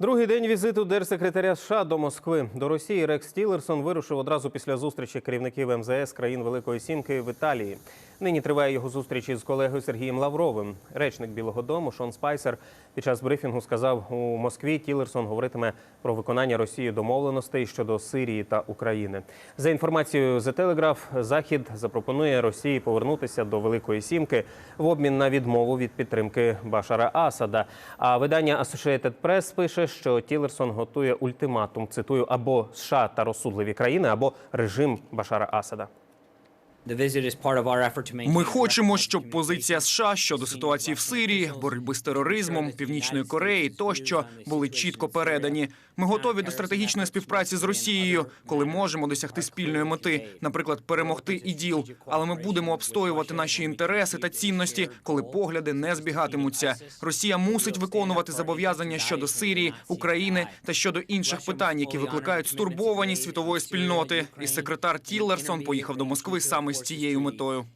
Другий день візиту держсекретаря США до Москви до Росії Рекс Тілерсон вирушив одразу після зустрічі керівників МЗС країн Великої Сімки в Італії. Нині триває його зустріч із колегою Сергієм Лавровим. Речник Білого Дому Шон Спайсер під час брифінгу сказав, у Москві Тілерсон говоритиме про виконання Росією домовленостей щодо Сирії та України. За інформацією The Telegraph, Захід запропонує Росії повернутися до Великої Сімки в обмін на відмову від підтримки Башара Асада. А видання Associated Press пише, що Тілерсон готує ультиматум. Цитую або США та розсудливі країни, або режим Башара Асада. Ми хочемо, щоб позиція США щодо ситуації в Сирії, боротьби з тероризмом, північної Кореї тощо були чітко передані. Ми готові до стратегічної співпраці з Росією, коли можемо досягти спільної мети, наприклад, перемогти іділ. Але ми будемо обстоювати наші інтереси та цінності, коли погляди не збігатимуться. Росія мусить виконувати зобов'язання щодо Сирії, України та щодо інших питань, які викликають стурбованість світової спільноти. І секретар Тіллерсон поїхав до Москви саме з цією метою.